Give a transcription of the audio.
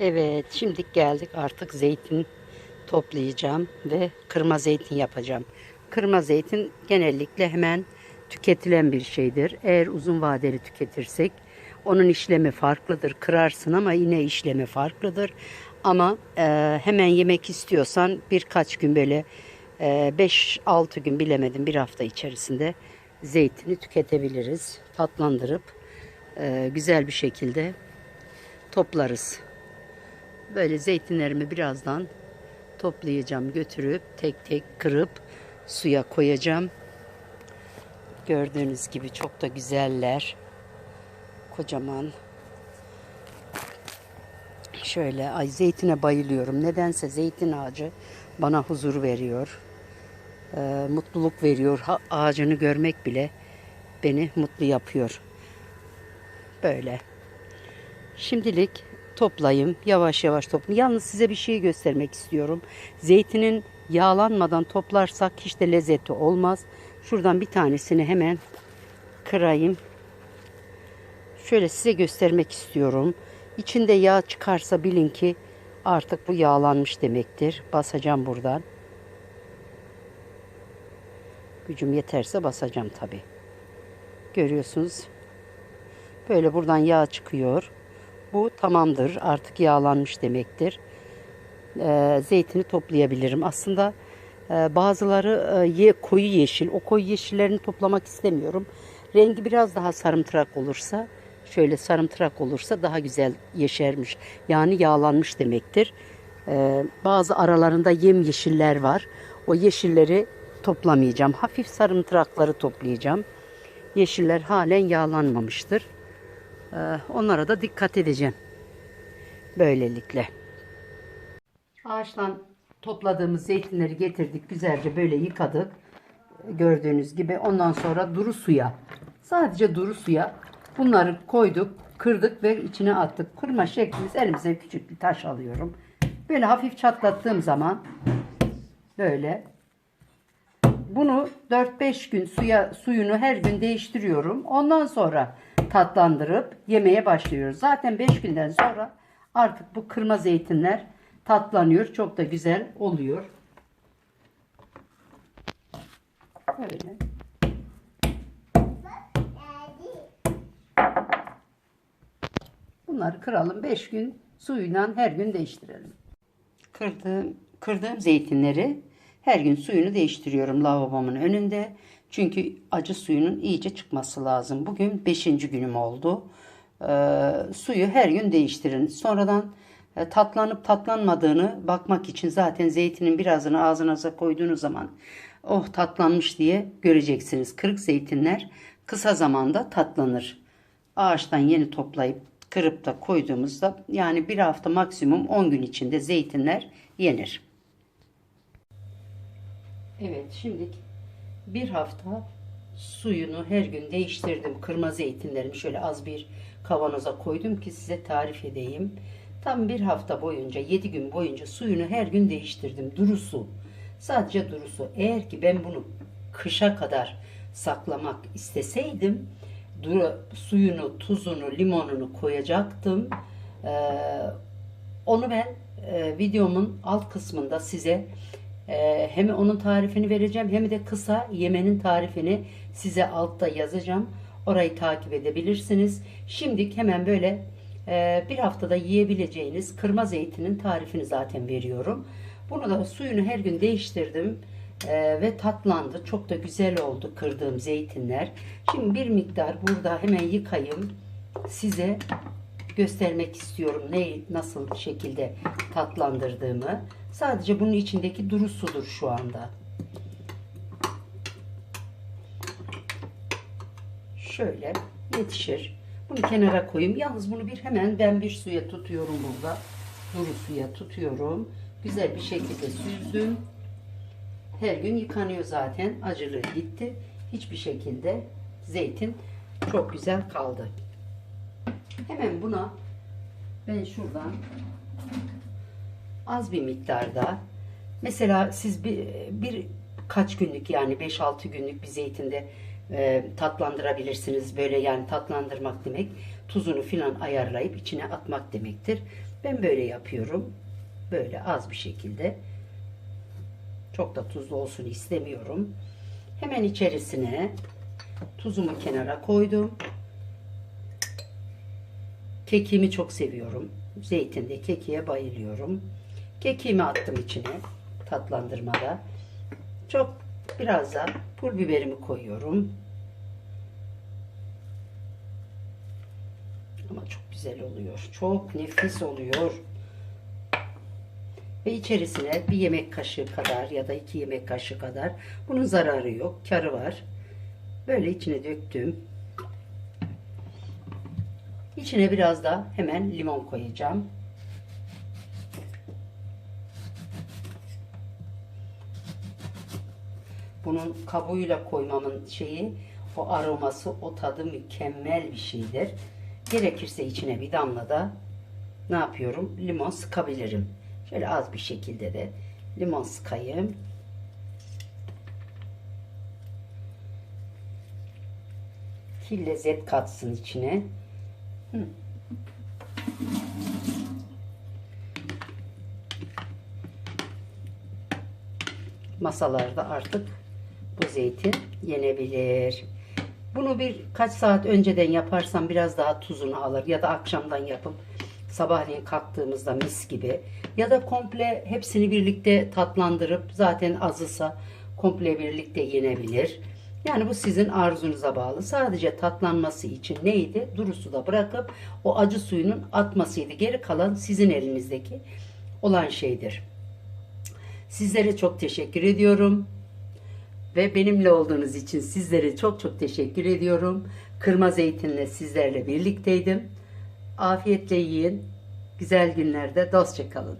Evet, şimdi geldik artık zeytin toplayacağım ve kırma zeytin yapacağım. Kırma zeytin genellikle hemen tüketilen bir şeydir. Eğer uzun vadeli tüketirsek onun işlemi farklıdır. Kırarsın ama yine işlemi farklıdır. Ama e, hemen yemek istiyorsan birkaç gün böyle 5-6 gün bilemedim bir hafta içerisinde zeytini tüketebiliriz. Tatlandırıp e, güzel bir şekilde toplarız. Böyle zeytinlerimi birazdan toplayacağım, götürüp tek tek kırıp suya koyacağım. Gördüğünüz gibi çok da güzeller. Kocaman. Şöyle ay zeytine bayılıyorum. Nedense zeytin ağacı bana huzur veriyor. Ee, mutluluk veriyor. Ha, ağacını görmek bile beni mutlu yapıyor. Böyle. Şimdilik toplayayım. Yavaş yavaş toplayayım. Yalnız size bir şey göstermek istiyorum. Zeytinin yağlanmadan toplarsak hiç de lezzeti olmaz. Şuradan bir tanesini hemen kırayım. Şöyle size göstermek istiyorum. İçinde yağ çıkarsa bilin ki artık bu yağlanmış demektir. Basacağım buradan. Gücüm yeterse basacağım tabi. Görüyorsunuz. Böyle buradan yağ çıkıyor. Bu tamamdır. Artık yağlanmış demektir. Ee, zeytini toplayabilirim. Aslında e, bazıları e, ye, koyu yeşil. O koyu yeşillerini toplamak istemiyorum. Rengi biraz daha sarımtırak olursa, şöyle sarımtırak olursa daha güzel yeşermiş. Yani yağlanmış demektir. Ee, bazı aralarında yem yeşiller var. O yeşilleri toplamayacağım. Hafif sarımtırakları toplayacağım. Yeşiller halen yağlanmamıştır. Ee, onlara da dikkat edeceğim. Böylelikle. Ağaçtan topladığımız zeytinleri getirdik. Güzelce böyle yıkadık. Gördüğünüz gibi. Ondan sonra duru suya. Sadece duru suya bunları koyduk, kırdık ve içine attık. Kırma şeklimiz elimize küçük bir taş alıyorum. Böyle hafif çatlattığım zaman böyle bunu 4-5 gün suya suyunu her gün değiştiriyorum. Ondan sonra tatlandırıp yemeye başlıyoruz. Zaten 5 günden sonra artık bu kırma zeytinler tatlanıyor. Çok da güzel oluyor. Böyle. Bunları kıralım. 5 gün suyuyla her gün değiştirelim. Kırdığım, kırdığım zeytinleri her gün suyunu değiştiriyorum lavabomun önünde. Çünkü acı suyunun iyice çıkması lazım. Bugün 5. günüm oldu. Ee, suyu her gün değiştirin. Sonradan e, tatlanıp tatlanmadığını bakmak için zaten zeytinin birazını ağzınıza koyduğunuz zaman oh tatlanmış diye göreceksiniz. Kırık zeytinler kısa zamanda tatlanır. Ağaçtan yeni toplayıp kırıp da koyduğumuzda yani bir hafta maksimum 10 gün içinde zeytinler yenir. Evet şimdi bir hafta suyunu her gün değiştirdim. Kırma zeytinlerimi şöyle az bir kavanoza koydum ki size tarif edeyim. Tam bir hafta boyunca 7 gün boyunca suyunu her gün değiştirdim. Duru su. Sadece duru su. Eğer ki ben bunu kışa kadar saklamak isteseydim duru, suyunu, tuzunu, limonunu koyacaktım. Ee, onu ben e, videomun alt kısmında size ee, hem onun tarifini vereceğim hem de kısa yemenin tarifini size altta yazacağım. Orayı takip edebilirsiniz. Şimdilik hemen böyle e, bir haftada yiyebileceğiniz kırma zeytinin tarifini zaten veriyorum. Bunu da suyunu her gün değiştirdim e, ve tatlandı. Çok da güzel oldu kırdığım zeytinler. Şimdi bir miktar burada hemen yıkayayım. Size göstermek istiyorum ne nasıl şekilde tatlandırdığımı. Sadece bunun içindeki duru sudur şu anda. Şöyle yetişir. Bunu kenara koyayım. Yalnız bunu bir hemen ben bir suya tutuyorum burada. Duru suya tutuyorum. Güzel bir şekilde süzdüm. Her gün yıkanıyor zaten. Acılığı gitti. Hiçbir şekilde zeytin çok güzel kaldı. Hemen buna ben şuradan az bir miktarda mesela siz bir, bir kaç günlük yani 5-6 günlük bir zeytinde e, tatlandırabilirsiniz. Böyle yani tatlandırmak demek tuzunu filan ayarlayıp içine atmak demektir. Ben böyle yapıyorum. Böyle az bir şekilde. Çok da tuzlu olsun istemiyorum. Hemen içerisine tuzumu kenara koydum. Kekiğimi çok seviyorum. Zeytinde kekiğe bayılıyorum. Kekiğimi attım içine tatlandırmada. Çok biraz da pul biberimi koyuyorum. Ama çok güzel oluyor. Çok nefis oluyor. Ve içerisine bir yemek kaşığı kadar ya da iki yemek kaşığı kadar bunun zararı yok, karı var. Böyle içine döktüm. İçine biraz da hemen limon koyacağım. Bunun kabuğuyla koymamın şeyi, o aroması, o tadı mükemmel bir şeydir. Gerekirse içine bir damla da ne yapıyorum? Limon sıkabilirim. Şöyle az bir şekilde de limon sıkayım. Ki lezzet katsın içine. Masalarda artık bu zeytin yenebilir. Bunu bir kaç saat önceden yaparsam biraz daha tuzunu alır ya da akşamdan yapıp sabahleyin kalktığımızda mis gibi ya da komple hepsini birlikte tatlandırıp zaten azısa komple birlikte yenebilir. Yani bu sizin arzunuza bağlı. Sadece tatlanması için neydi? Duru suda bırakıp o acı suyunun atmasıydı. Geri kalan sizin elinizdeki olan şeydir. Sizlere çok teşekkür ediyorum. Ve benimle olduğunuz için sizlere çok çok teşekkür ediyorum. Kırma zeytinle sizlerle birlikteydim. Afiyetle yiyin. Güzel günlerde dostça kalın.